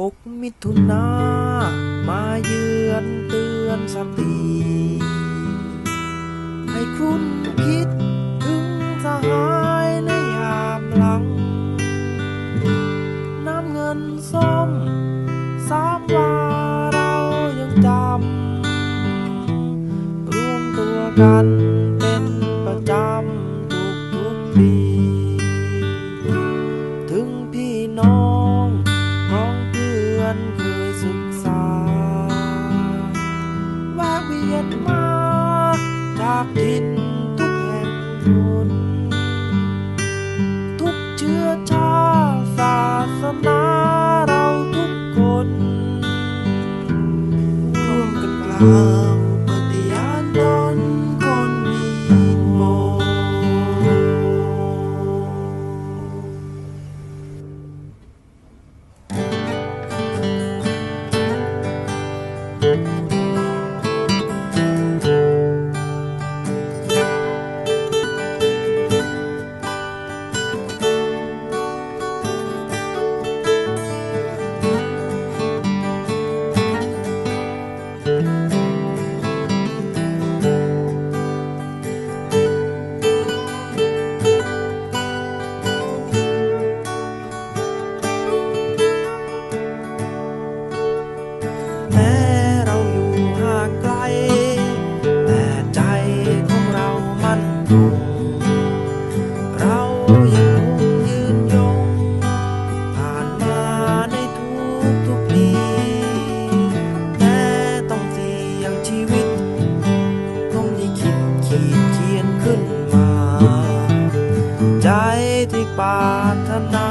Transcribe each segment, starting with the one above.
หกมิถุนามาเยือนเตือนสติ ให้คุณคิดถึงสหายในยามหลัง น้ำเงินส้มสามวาเรายังจำรวมตัวกันเป็นประจำทุกทุกปี จากทินทุกแห่งหนทุกเชื้อชาติศาสนาเราทุกคนร่วมกันกล่า เรายังคงยืนยง ผ่านมาในทุกทุกปีแม้ต้องเสี่ยงชีวิตคงที่คิดขีดเขียนขึ้นมา ใจที่ปรารถนา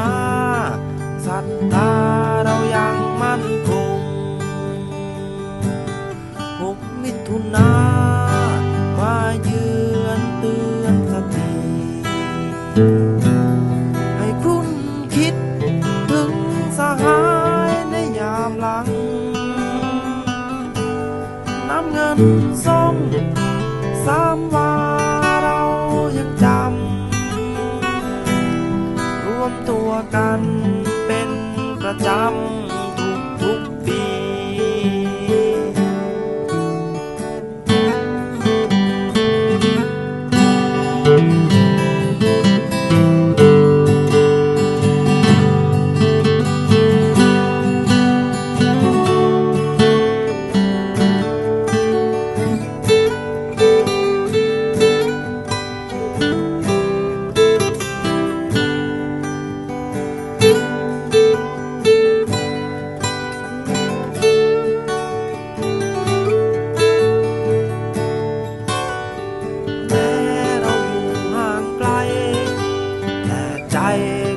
ศรัทธาเรายังมั่นคงหกมิถุนามายืน น้ำเงินส้มสามวาเรายังจำรวมตัวกันเป็นประจำทุกทุกๆปี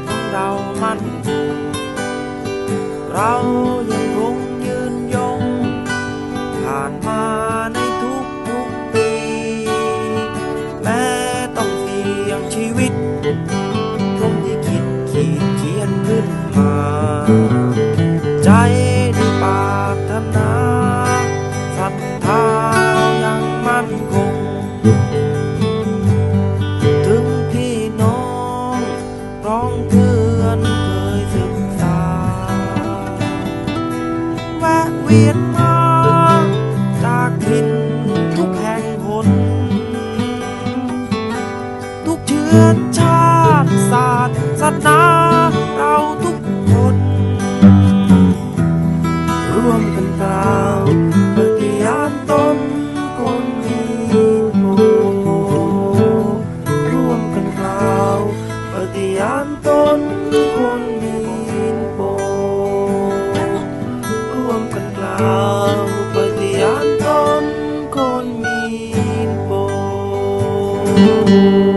ของเรามั่นคงเรายังคงยืนยง ผ่านมาในทุกทุกๆปี แม้ต้องเสี่ยงชีวิตคงที่คิดขีดเขียนขึ้นมา ใจที่ปารถนาศรัทธายังมั่นคง เวียนมา จากทินทุกแห่งหนทุกเชื้อชาติศาสนาเราทุกคน ร่วมกัน Música